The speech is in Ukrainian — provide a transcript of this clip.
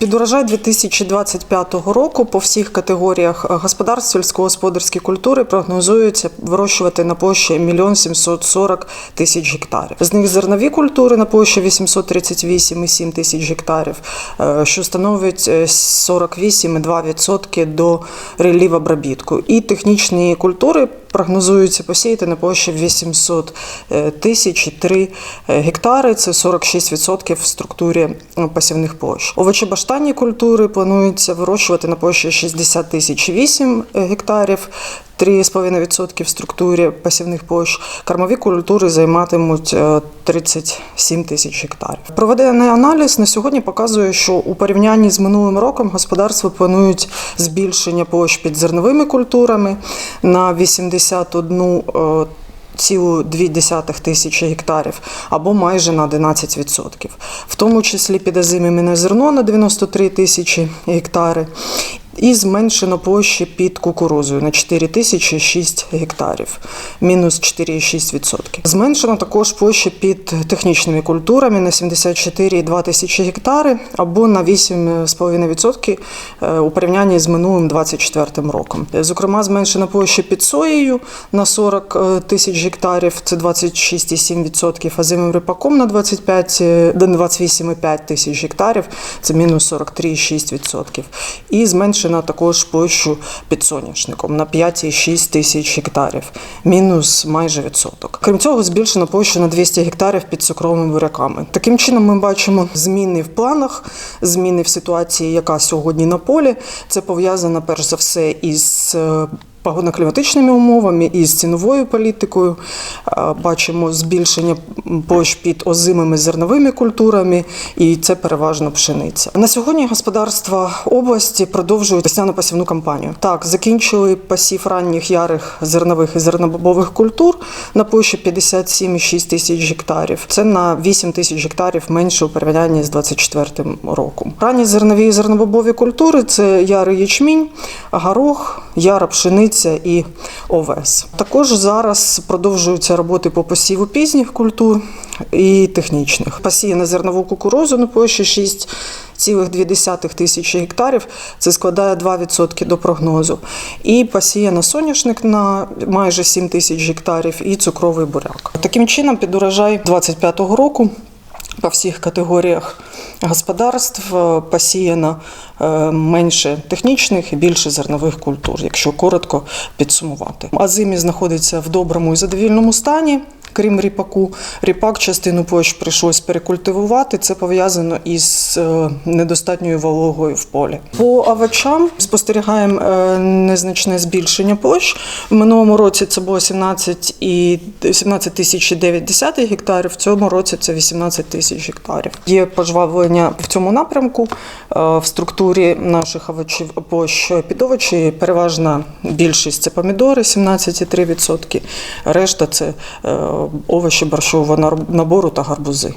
Під урожай 2025 року по всіх категоріях господарств сільськогосподарської культури прогнозується вирощувати на площі 1 740 тисяч гектарів. З них зернові культури на площі 838,7 тисяч гектарів, е, що становить е, 48,2% до релів обробітку. І технічні культури прогнозується посіяти на площі 800 е, тисяч і 3 гектари. Це 46% в структурі пасівних посівних площ. Овочебаштанні культури планується вирощувати на площі 60 тисяч і 8 гектарів. 3,5% в структурі посівних площ. Кормові культури займатимуть е, 37 тисяч гектарів. Проведений аналіз на сьогодні показує, що у порівнянні з минулим роком господарства планують збільшення площ під зерновими культурами на 81 е, цілу 2,2 тисячі гектарів або майже на 11%. В тому числі під озимими зерно на 93 тисячі гектари. І зменшено площі під кукурузою на 4 тисячі 6 гектарів, мінус 4,6%. Зменшено також площі під технічними культурами на 74,2 тисячі гектари або на 8,5% е, у порівнянні з минулим 24 роком. Зокрема, зменшено площі під соєю на 40 е, тисяч гектарів, це 26,7%, а зимим рипаком на 25, е, 28,5 тисяч гектарів, це мінус 43,6%. І зменшено також площу під соняшником на 5,6 тисяч гектарів, мінус майже відсоток. Крім цього, збільшено площу на 200 гектарів під цукровими буряками. Таким чином, ми бачимо зміни в планах, зміни в ситуації, яка сьогодні на полі. Це пов'язано перш за все із е, погодно-кліматичними умовами і з ціновою політикою. Бачимо збільшення площ під озимими зерновими культурами, і це переважно пшениця. На сьогодні господарства області продовжують весняну посівну кампанію. Так, закінчили посів ранніх ярих зернових і зернобобових культур на площі 57,6 тисяч гектарів. Це на 8 тисяч гектарів менше у порівнянні з 24 роком. Ранні зернові і зернобобові культури це ярий ячмінь, горох, яра пшениця і овес. Також зараз продовжуються роботи по посіву пізніх культур і технічних. Посіяна зернову кукурузу на площі 6,2 тисячі гектарів. Це складає 2% до прогнозу. І посіяна соняшник на майже 7 тисяч гектарів і цукровий буряк. Таким чином, під урожай 25-го року по всіх категоріях господарств е, посіяно е, менше технічних і більше зернових культур, якщо коротко підсумувати. Азимі знаходиться в доброму і задовільному стані. Крім ріпаку, ріпак частину площ прийшлось перекультивувати. Це пов'язано із е, недостатньою вологою в полі. По овочам спостерігаємо е, незначне збільшення площ. В минулому році це було 17 і 17 тисяч і 9 гектарів. В цьому році це 18 тисяч гектарів. Є пожвавлення в цьому напрямку Е, в структурі наших овочів площ під овочі. Переважна більшість це помідори 17,3%. Решта це овочі борщового набору та гарбузи.